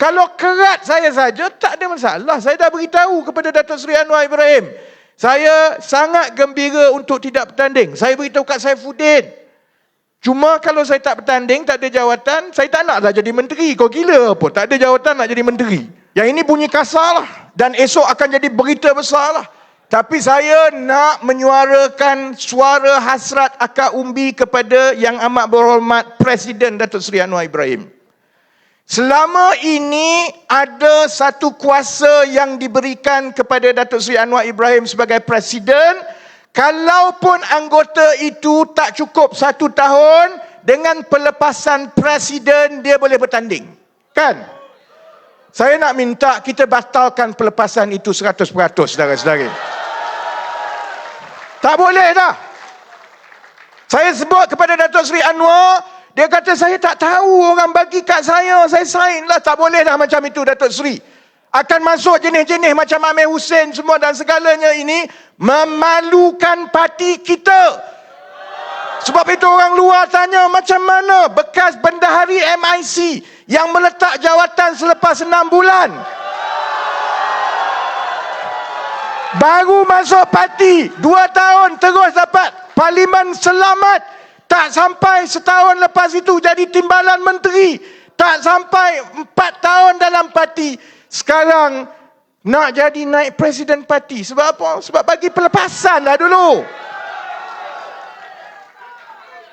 Kalau kerat saya saja, tak ada masalah. Saya dah beritahu kepada Datuk Seri Anwar Ibrahim. Saya sangat gembira untuk tidak bertanding. Saya beritahu kat Saifuddin. Cuma kalau saya tak bertanding, tak ada jawatan, saya tak naklah jadi menteri. Kau gila apa? Tak ada jawatan nak jadi menteri. Yang ini bunyi kasar lah. Dan esok akan jadi berita besar lah. Tapi saya nak menyuarakan suara hasrat akak umbi kepada yang amat berhormat Presiden Datuk Seri Anwar Ibrahim. Selama ini ada satu kuasa yang diberikan kepada Datuk Seri Anwar Ibrahim sebagai Presiden. Kalaupun anggota itu tak cukup satu tahun, dengan pelepasan Presiden dia boleh bertanding. Kan? Saya nak minta kita batalkan pelepasan itu 100% saudara-saudara. Tak boleh dah. Saya sebut kepada Datuk Seri Anwar, dia kata saya tak tahu orang bagi kat saya. Saya sign lah. Tak boleh dah macam itu Datuk Seri. Akan masuk jenis-jenis macam Amir Hussein semua dan segalanya ini. Memalukan parti kita. Sebab itu orang luar tanya macam mana bekas bendahari MIC yang meletak jawatan selepas enam bulan. Baru masuk parti, dua tahun terus dapat parlimen selamat. Tak sampai setahun lepas itu jadi timbalan menteri. Tak sampai empat tahun dalam parti. Sekarang nak jadi naik presiden parti. Sebab apa? Sebab bagi pelepasan lah dulu.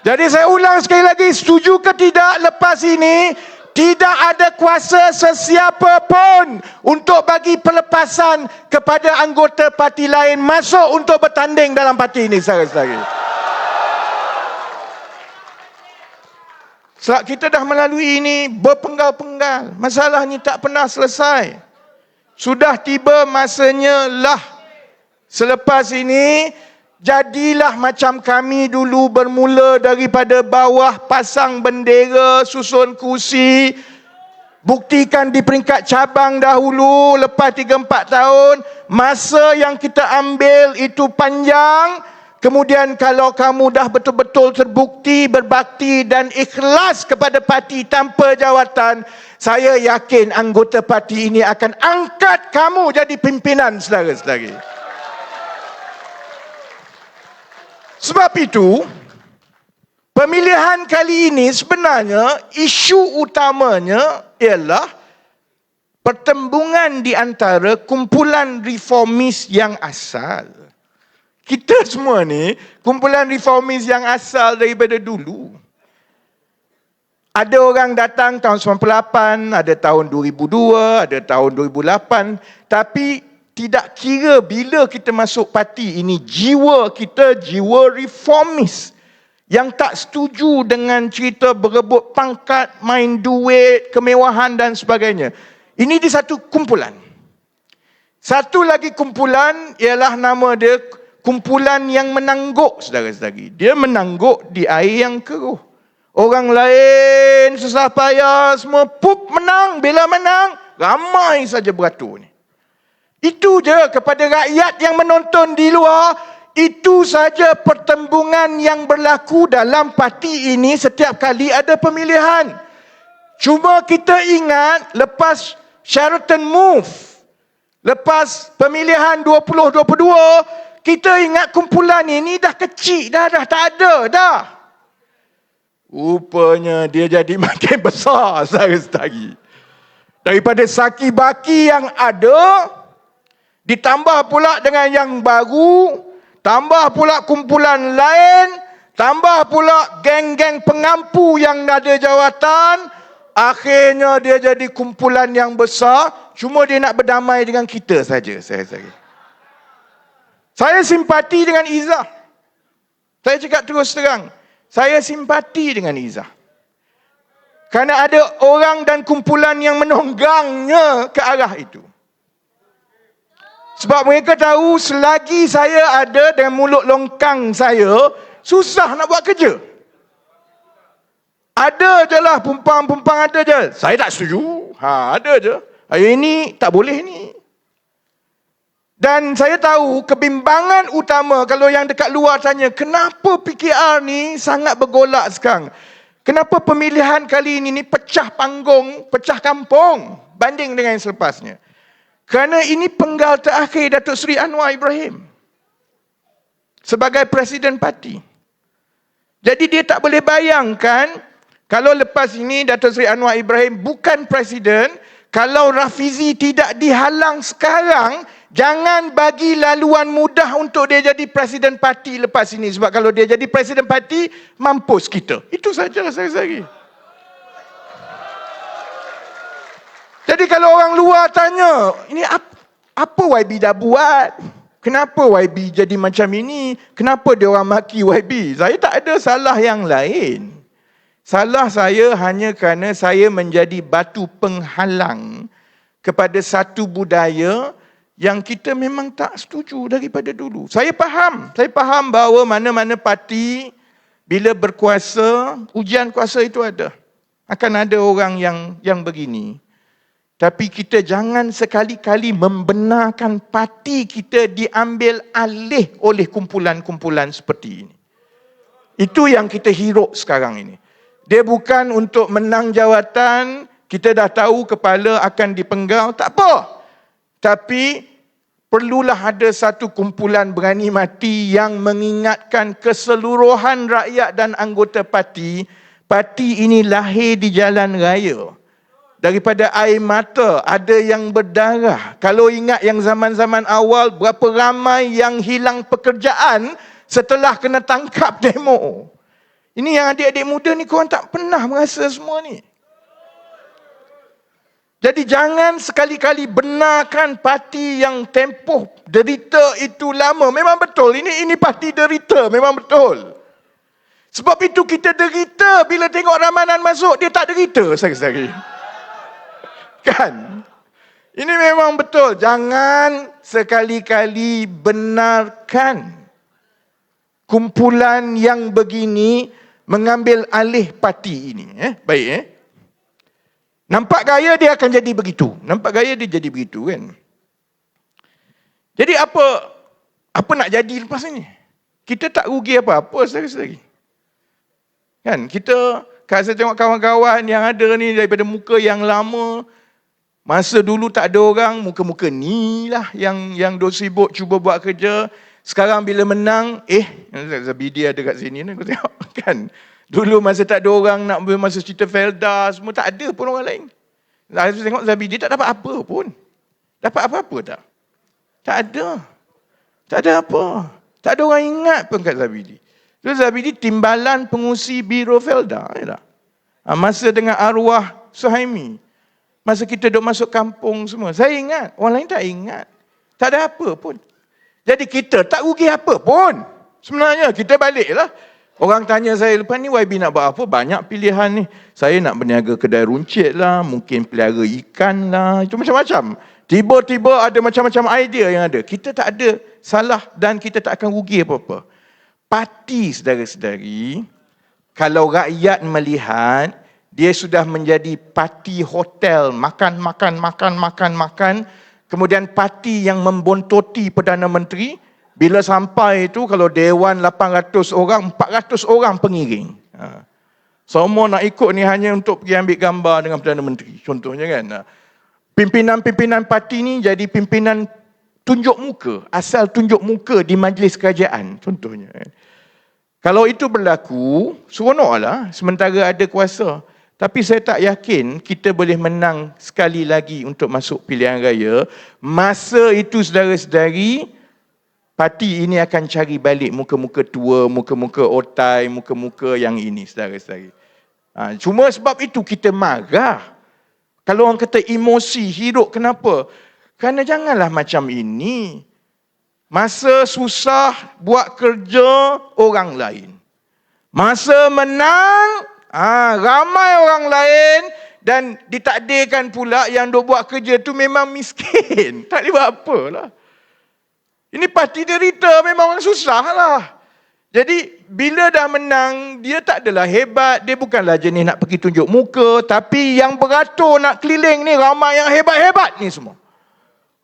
Jadi saya ulang sekali lagi. Setuju ke tidak lepas ini? Tidak ada kuasa sesiapa pun untuk bagi pelepasan kepada anggota parti lain masuk untuk bertanding dalam parti ini. Saudara-saudara. Sebab kita dah melalui ini berpenggal-penggal. Masalah ni tak pernah selesai. Sudah tiba masanya lah. Selepas ini, jadilah macam kami dulu bermula daripada bawah pasang bendera, susun kursi. Buktikan di peringkat cabang dahulu, lepas 3-4 tahun. Masa yang kita ambil itu panjang. Kemudian kalau kamu dah betul-betul terbukti berbakti dan ikhlas kepada parti tanpa jawatan, saya yakin anggota parti ini akan angkat kamu jadi pimpinan saudara-saudari. Sebab itu, pemilihan kali ini sebenarnya isu utamanya ialah pertembungan di antara kumpulan reformis yang asal kita semua ni kumpulan reformis yang asal daripada dulu. Ada orang datang tahun 98, ada tahun 2002, ada tahun 2008. Tapi tidak kira bila kita masuk parti ini, jiwa kita jiwa reformis. Yang tak setuju dengan cerita berebut pangkat, main duit, kemewahan dan sebagainya. Ini di satu kumpulan. Satu lagi kumpulan ialah nama dia kumpulan yang menangguk saudara-saudari. Dia menangguk di air yang keruh. Orang lain susah payah semua pup menang. Bila menang, ramai saja beratur ni. Itu je kepada rakyat yang menonton di luar. Itu saja pertembungan yang berlaku dalam parti ini setiap kali ada pemilihan. Cuma kita ingat lepas Sheraton Move, lepas pemilihan 2022, kita ingat kumpulan ini dah kecil dah, dah tak ada dah. Rupanya dia jadi makin besar saudara-saudari. Daripada saki baki yang ada, ditambah pula dengan yang baru, tambah pula kumpulan lain, tambah pula geng-geng pengampu yang ada jawatan, akhirnya dia jadi kumpulan yang besar, cuma dia nak berdamai dengan kita saja, saja. Saya simpati dengan Izzah. Saya cakap terus terang. Saya simpati dengan Izzah. Kerana ada orang dan kumpulan yang menonggangnya ke arah itu. Sebab mereka tahu selagi saya ada dengan mulut longkang saya, susah nak buat kerja. Ada je lah pumpang-pumpang ada je. Saya tak setuju. Ha, ada je. Ini tak boleh ni. Dan saya tahu kebimbangan utama kalau yang dekat luar tanya kenapa PKR ni sangat bergolak sekarang. Kenapa pemilihan kali ini ni pecah panggung, pecah kampung. banding dengan yang selepasnya. Kerana ini penggal terakhir Datuk Seri Anwar Ibrahim. Sebagai Presiden Parti. Jadi dia tak boleh bayangkan kalau lepas ini Datuk Seri Anwar Ibrahim bukan Presiden, kalau Rafizi tidak dihalang sekarang, jangan bagi laluan mudah untuk dia jadi Presiden Parti lepas ini. Sebab kalau dia jadi Presiden Parti, mampus kita. Itu saja saya lagi. Jadi kalau orang luar tanya, ini apa, apa YB dah buat? Kenapa YB jadi macam ini? Kenapa dia orang maki YB? Saya tak ada salah yang lain. Salah saya hanya kerana saya menjadi batu penghalang kepada satu budaya yang kita memang tak setuju daripada dulu. Saya faham. Saya faham bahawa mana-mana parti bila berkuasa, ujian kuasa itu ada. Akan ada orang yang yang begini. Tapi kita jangan sekali-kali membenarkan parti kita diambil alih oleh kumpulan-kumpulan seperti ini. Itu yang kita hiruk sekarang ini. Dia bukan untuk menang jawatan, kita dah tahu kepala akan dipenggal, tak apa. Tapi perlulah ada satu kumpulan berani mati yang mengingatkan keseluruhan rakyat dan anggota parti, parti ini lahir di jalan raya daripada air mata, ada yang berdarah. Kalau ingat yang zaman-zaman awal, berapa ramai yang hilang pekerjaan setelah kena tangkap demo. Ini yang adik-adik muda ni korang tak pernah merasa semua ni. Jadi jangan sekali-kali benarkan parti yang tempoh derita itu lama. Memang betul, ini ini parti derita, memang betul. Sebab itu kita derita bila tengok Ramadan masuk, dia tak derita sekali-sekali. Kan? Ini memang betul. Jangan sekali-kali benarkan kumpulan yang begini mengambil alih parti ini. Eh? Baik eh? Nampak gaya dia akan jadi begitu. Nampak gaya dia jadi begitu kan? Jadi apa apa nak jadi lepas ini? Kita tak rugi apa-apa sekali-sekali. Kan? Kita, kalau saya tengok kawan-kawan yang ada ni daripada muka yang lama, Masa dulu tak ada orang, muka-muka ni lah yang yang dok sibuk cuba buat kerja. Sekarang bila menang, eh, Zabidi ada kat sini ni, aku tengok kan. Dulu masa tak ada orang nak masa cerita Felda, semua tak ada pun orang lain. Saya tengok Zabidi tak dapat apa pun. Dapat apa-apa tak? Tak ada. Tak ada apa. Tak ada orang ingat pun kat Zabidi. So Zabidi timbalan pengusi Biro Felda. Ya tak? Ha, masa dengan arwah Suhaimi. Masa kita duduk masuk kampung semua. Saya ingat. Orang lain tak ingat. Tak ada apa pun. Jadi kita tak rugi apa pun. Sebenarnya kita baliklah. Orang tanya saya lepas ni YB nak buat apa? Banyak pilihan ni. Saya nak berniaga kedai runcit lah. Mungkin pelihara ikan lah. Itu macam-macam. Tiba-tiba ada macam-macam idea yang ada. Kita tak ada salah dan kita tak akan rugi apa-apa. Parti saudara-saudari. Kalau rakyat melihat dia sudah menjadi parti hotel, makan, makan, makan, makan, makan. Kemudian parti yang membontoti Perdana Menteri, bila sampai itu kalau Dewan 800 orang, 400 orang pengiring. Ha. Semua nak ikut ni hanya untuk pergi ambil gambar dengan Perdana Menteri. Contohnya kan. Ha. Pimpinan-pimpinan parti ni jadi pimpinan tunjuk muka. Asal tunjuk muka di majlis kerajaan. Contohnya. Kan. Kalau itu berlaku, seronoklah sementara ada kuasa. Tapi saya tak yakin kita boleh menang sekali lagi untuk masuk pilihan raya. Masa itu saudara-saudari, parti ini akan cari balik muka-muka tua, muka-muka otai, muka-muka yang ini saudara-saudari. Ha, cuma sebab itu kita marah. Kalau orang kata emosi, hidup, kenapa? Kerana janganlah macam ini. Masa susah buat kerja orang lain. Masa menang, Ha, ramai orang lain dan ditakdirkan pula yang duk buat kerja tu memang miskin. Tak boleh buat apa lah. Ini parti derita memang susah lah. Jadi bila dah menang, dia tak adalah hebat. Dia bukanlah jenis nak pergi tunjuk muka. Tapi yang beratur nak keliling ni ramai yang hebat-hebat ni semua.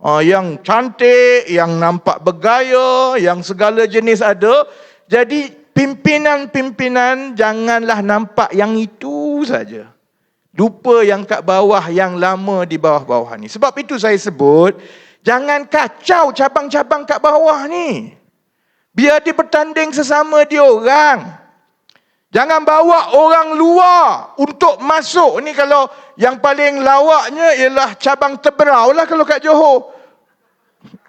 Uh, yang cantik, yang nampak bergaya, yang segala jenis ada. Jadi pimpinan-pimpinan janganlah nampak yang itu saja. Lupa yang kat bawah yang lama di bawah-bawah ni. Sebab itu saya sebut, jangan kacau cabang-cabang kat bawah ni. Biar dia bertanding sesama dia orang. Jangan bawa orang luar untuk masuk. Ni kalau yang paling lawaknya ialah cabang teberau lah kalau kat Johor.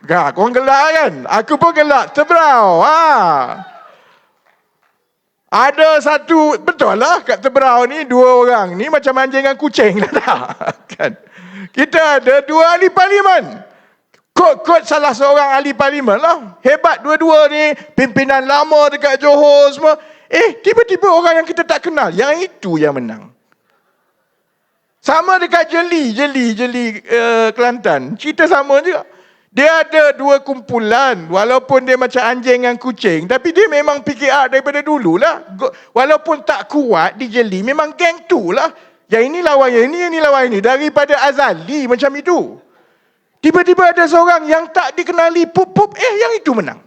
Gak, korang gelak kan? Aku pun gelak. Teberau. Ha. Ada satu, betul lah kat Teberau ni dua orang ni macam anjing dengan kucing dah kan. Kita ada dua ahli parlimen. Kod-kod salah seorang ahli parlimen lah. Hebat dua-dua ni, pimpinan lama dekat Johor semua. Eh, tiba-tiba orang yang kita tak kenal, yang itu yang menang. Sama dekat Jeli, Jeli, Jeli uh, Kelantan. Cerita sama juga. Dia ada dua kumpulan. Walaupun dia macam anjing dengan kucing. Tapi dia memang PKR daripada dulu lah. Walaupun tak kuat di jeli. Memang geng tu lah. Yang ini lawan yang ini, yang ini lawan ini. Daripada Azali macam itu. Tiba-tiba ada seorang yang tak dikenali. Pup-pup. Eh yang itu menang.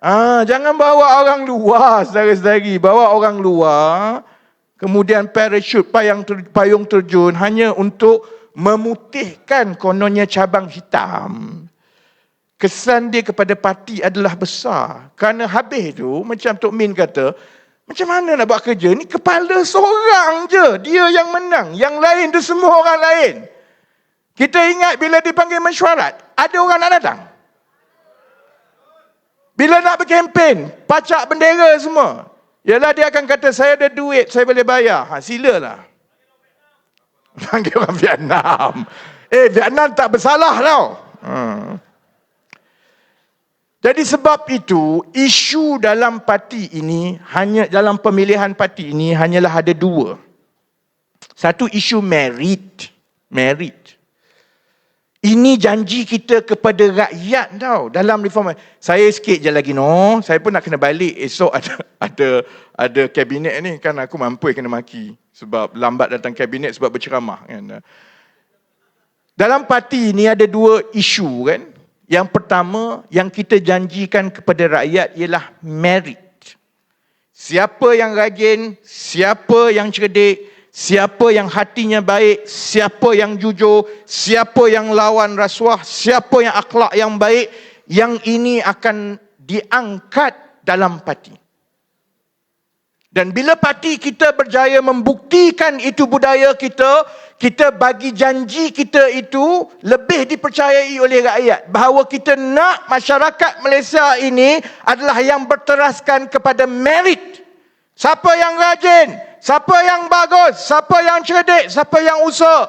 Ah, jangan bawa orang luar saudara-saudari. Bawa orang luar. Kemudian parachute payung, ter, payung terjun. Hanya untuk memutihkan kononnya cabang hitam. Kesan dia kepada parti adalah besar. Kerana habis tu, macam Tok Min kata, macam mana nak buat kerja? Ni kepala seorang je. Dia yang menang. Yang lain tu semua orang lain. Kita ingat bila dipanggil mesyuarat, ada orang nak datang. Bila nak berkempen, pacak bendera semua. Yalah dia akan kata, saya ada duit, saya boleh bayar. Ha, silalah. Panggil orang Vietnam. Eh, Vietnam tak bersalah tau. Hmm. Jadi sebab itu, isu dalam parti ini, hanya dalam pemilihan parti ini, hanyalah ada dua. Satu isu merit. Merit. Ini janji kita kepada rakyat tau dalam reform. Saya sikit je lagi no. Saya pun nak kena balik esok ada ada ada kabinet ni kan aku mampu kena maki sebab lambat datang kabinet sebab berceramah kan. Dalam parti ini ada dua isu kan. Yang pertama yang kita janjikan kepada rakyat ialah merit. Siapa yang rajin, siapa yang cerdik, Siapa yang hatinya baik, siapa yang jujur, siapa yang lawan rasuah, siapa yang akhlak yang baik, yang ini akan diangkat dalam parti. Dan bila parti kita berjaya membuktikan itu budaya kita, kita bagi janji kita itu lebih dipercayai oleh rakyat. Bahawa kita nak masyarakat Malaysia ini adalah yang berteraskan kepada merit. Siapa yang rajin, Siapa yang bagus, siapa yang cerdik, siapa yang usaha.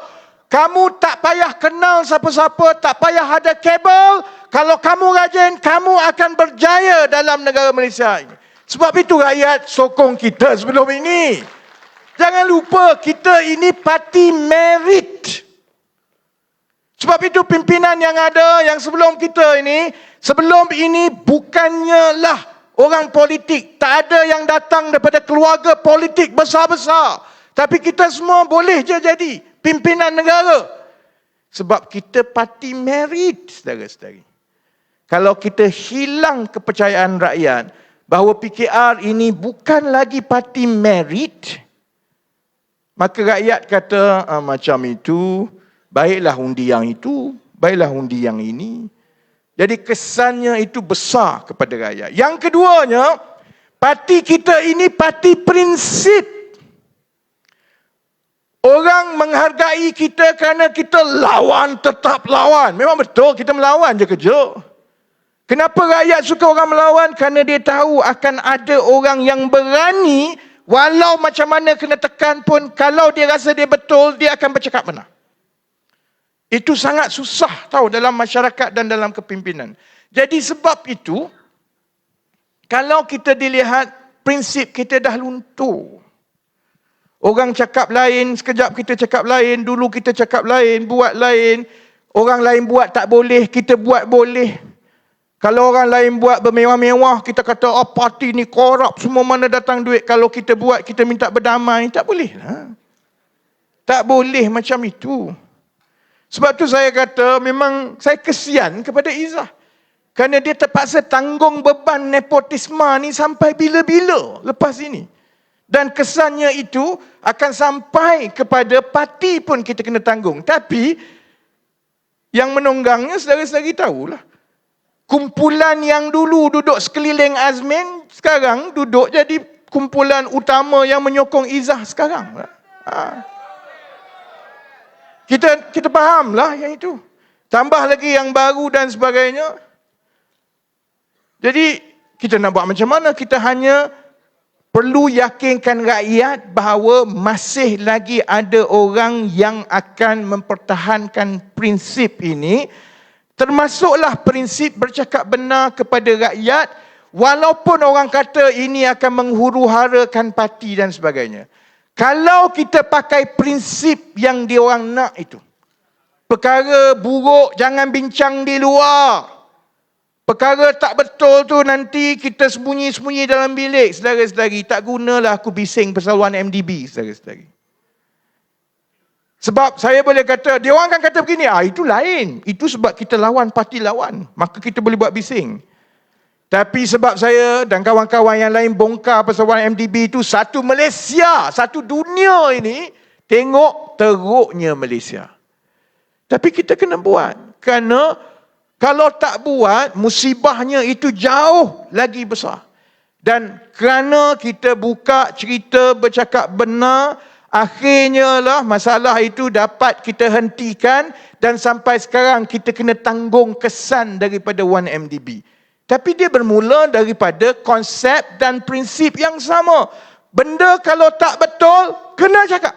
Kamu tak payah kenal siapa-siapa, tak payah ada kabel. Kalau kamu rajin, kamu akan berjaya dalam negara Malaysia ini. Sebab itu rakyat sokong kita sebelum ini. Jangan lupa kita ini parti merit. Sebab itu pimpinan yang ada yang sebelum kita ini, sebelum ini bukannya lah orang politik. Tak ada yang datang daripada keluarga politik besar-besar. Tapi kita semua boleh je jadi pimpinan negara. Sebab kita parti merit, saudara-saudari. Kalau kita hilang kepercayaan rakyat bahawa PKR ini bukan lagi parti merit, maka rakyat kata ah, macam itu, baiklah undi yang itu, baiklah undi yang ini. Jadi kesannya itu besar kepada rakyat. Yang keduanya, parti kita ini parti prinsip. Orang menghargai kita kerana kita lawan, tetap lawan. Memang betul kita melawan je kerja. Kenapa rakyat suka orang melawan? Kerana dia tahu akan ada orang yang berani walau macam mana kena tekan pun kalau dia rasa dia betul, dia akan bercakap benar. Itu sangat susah tahu dalam masyarakat dan dalam kepimpinan. Jadi sebab itu, kalau kita dilihat prinsip kita dah luntur. Orang cakap lain, sekejap kita cakap lain, dulu kita cakap lain, buat lain. Orang lain buat tak boleh, kita buat boleh. Kalau orang lain buat bermewah-mewah, kita kata, oh parti ni korup, semua mana datang duit. Kalau kita buat, kita minta berdamai. Tak boleh lah. Tak boleh macam itu. Sebab tu saya kata memang saya kesian kepada Izzah. Kerana dia terpaksa tanggung beban nepotisme ni sampai bila-bila lepas ini. Dan kesannya itu akan sampai kepada parti pun kita kena tanggung. Tapi yang menunggangnya saudara-saudari tahulah. Kumpulan yang dulu duduk sekeliling Azmin, sekarang duduk jadi kumpulan utama yang menyokong Izzah sekarang. Ha. Kita kita fahamlah yang itu. Tambah lagi yang baru dan sebagainya. Jadi kita nak buat macam mana? Kita hanya perlu yakinkan rakyat bahawa masih lagi ada orang yang akan mempertahankan prinsip ini termasuklah prinsip bercakap benar kepada rakyat walaupun orang kata ini akan menghuru-harakan parti dan sebagainya kalau kita pakai prinsip yang dia orang nak itu perkara buruk jangan bincang di luar Perkara tak betul tu nanti kita sembunyi-sembunyi dalam bilik, saudara-saudari. Tak gunalah aku bising pasal 1MDB, saudara-saudari. Sebab saya boleh kata, dia orang akan kata begini, ah itu lain. Itu sebab kita lawan parti lawan. Maka kita boleh buat bising. Tapi sebab saya dan kawan-kawan yang lain bongkar pasal 1MDB itu, satu Malaysia, satu dunia ini, tengok teruknya Malaysia. Tapi kita kena buat. Kerana kalau tak buat, musibahnya itu jauh lagi besar. Dan kerana kita buka cerita bercakap benar, akhirnya lah masalah itu dapat kita hentikan dan sampai sekarang kita kena tanggung kesan daripada 1MDB. Tapi dia bermula daripada konsep dan prinsip yang sama. Benda kalau tak betul, kena cakap.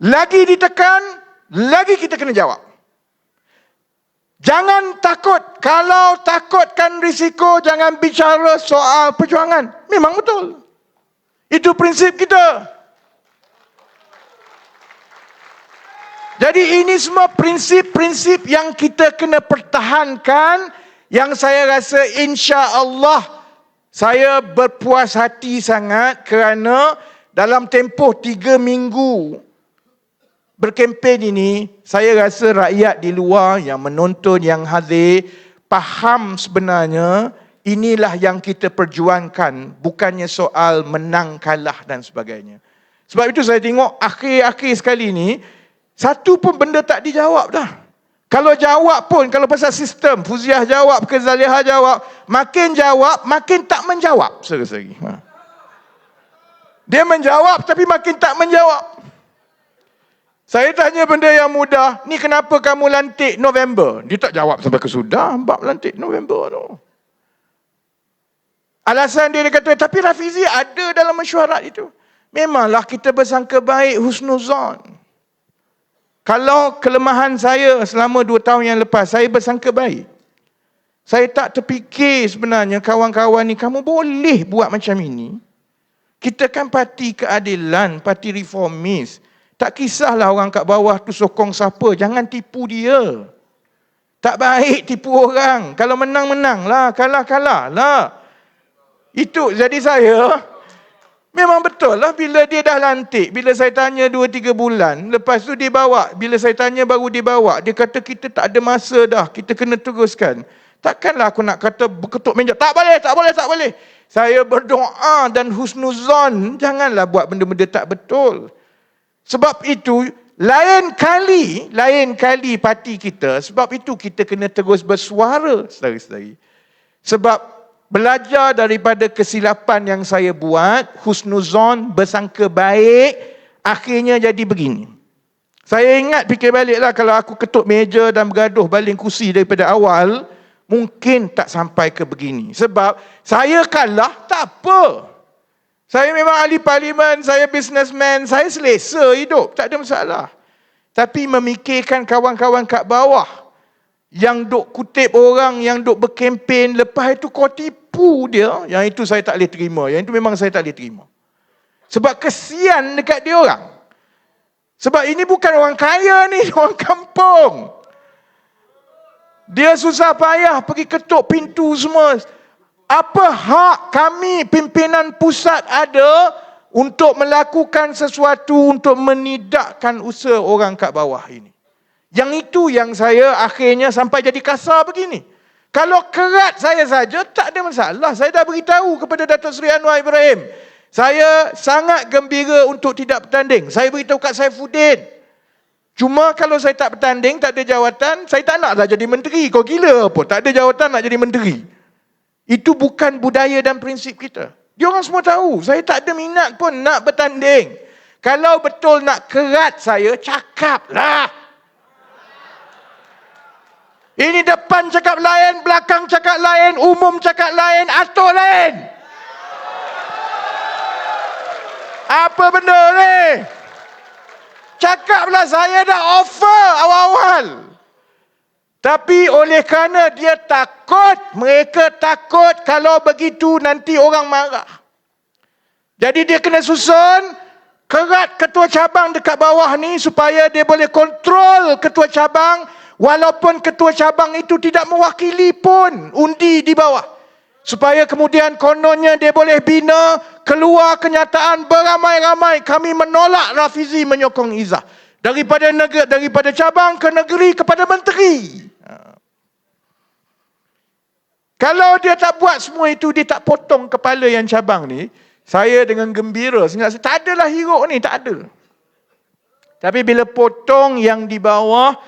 Lagi ditekan, lagi kita kena jawab. Jangan takut. Kalau takutkan risiko, jangan bicara soal perjuangan. Memang betul. Itu prinsip kita. Jadi ini semua prinsip-prinsip yang kita kena pertahankan yang saya rasa insya Allah saya berpuas hati sangat kerana dalam tempoh tiga minggu berkempen ini, saya rasa rakyat di luar yang menonton, yang hadir, faham sebenarnya inilah yang kita perjuangkan, bukannya soal menang kalah dan sebagainya. Sebab itu saya tengok akhir-akhir sekali ini, satu pun benda tak dijawab dah. Kalau jawab pun, kalau pasal sistem, Fuziah jawab, Kezaliha jawab, makin jawab, makin tak menjawab. Seri-seri. Ha. Dia menjawab tapi makin tak menjawab. Saya tanya benda yang mudah, ni kenapa kamu lantik November? Dia tak jawab sampai ke sudah, bab lantik November tu. Alasan dia, dia kata, tapi Rafizi ada dalam mesyuarat itu. Memanglah kita bersangka baik husnuzon. Kalau kelemahan saya selama dua tahun yang lepas, saya bersangka baik. Saya tak terfikir sebenarnya kawan-kawan ni, kamu boleh buat macam ini. Kita kan parti keadilan, parti reformis. Tak kisahlah orang kat bawah tu sokong siapa. Jangan tipu dia. Tak baik tipu orang. Kalau menang, menang lah. Kalah, kalah lah. Itu jadi saya. Memang betul lah bila dia dah lantik. Bila saya tanya 2-3 bulan. Lepas tu dia bawa. Bila saya tanya baru dia bawa. Dia kata kita tak ada masa dah. Kita kena teruskan. Takkanlah aku nak kata berketuk meja. Tak boleh, tak boleh, tak boleh. Saya berdoa dan husnuzon. Janganlah buat benda-benda tak betul. Sebab itu lain kali, lain kali parti kita, sebab itu kita kena terus bersuara, saudara-saudari. Sebab belajar daripada kesilapan yang saya buat, husnuzon, bersangka baik, akhirnya jadi begini. Saya ingat fikir baliklah kalau aku ketuk meja dan bergaduh baling kursi daripada awal, mungkin tak sampai ke begini. Sebab saya kalah, tak apa. Saya memang ahli parlimen, saya businessman, saya selesa hidup, tak ada masalah. Tapi memikirkan kawan-kawan kat bawah yang duk kutip orang, yang duk berkempen, lepas itu kau tipu dia, yang itu saya tak boleh terima. Yang itu memang saya tak boleh terima. Sebab kesian dekat dia orang. Sebab ini bukan orang kaya ni, orang kampung. Dia susah payah pergi ketuk pintu semua apa hak kami pimpinan pusat ada untuk melakukan sesuatu untuk menidakkan usaha orang kat bawah ini. Yang itu yang saya akhirnya sampai jadi kasar begini. Kalau kerat saya saja tak ada masalah. Saya dah beritahu kepada Datuk Seri Anwar Ibrahim. Saya sangat gembira untuk tidak bertanding. Saya beritahu kat Saifuddin. Cuma kalau saya tak bertanding, tak ada jawatan, saya tak naklah jadi menteri. Kau gila apa? Tak ada jawatan nak jadi menteri. Itu bukan budaya dan prinsip kita. Dia orang semua tahu. Saya tak ada minat pun nak bertanding. Kalau betul nak kerat saya, cakaplah. Ini depan cakap lain, belakang cakap lain, umum cakap lain, atur lain. Apa benda ni? Cakaplah saya dah offer awal-awal. Tapi oleh kerana dia takut, mereka takut kalau begitu nanti orang marah. Jadi dia kena susun kerat ketua cabang dekat bawah ni supaya dia boleh kontrol ketua cabang walaupun ketua cabang itu tidak mewakili pun undi di bawah. Supaya kemudian kononnya dia boleh bina keluar kenyataan beramai-ramai kami menolak Rafizi menyokong Izzah. Daripada negeri, daripada cabang ke negeri kepada menteri. Ha. Kalau dia tak buat semua itu, dia tak potong kepala yang cabang ni, saya dengan gembira. Saya, tak adalah hiruk ni, tak ada. Tapi bila potong yang di bawah,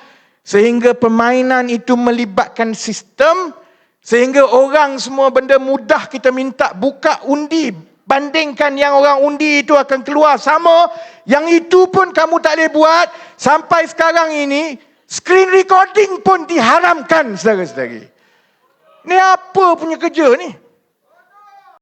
sehingga permainan itu melibatkan sistem, Sehingga orang semua benda mudah kita minta buka undi. Bandingkan yang orang undi itu akan keluar sama. Yang itu pun kamu tak boleh buat. Sampai sekarang ini, screen recording pun diharamkan saudara-saudari. Ni apa punya kerja ni?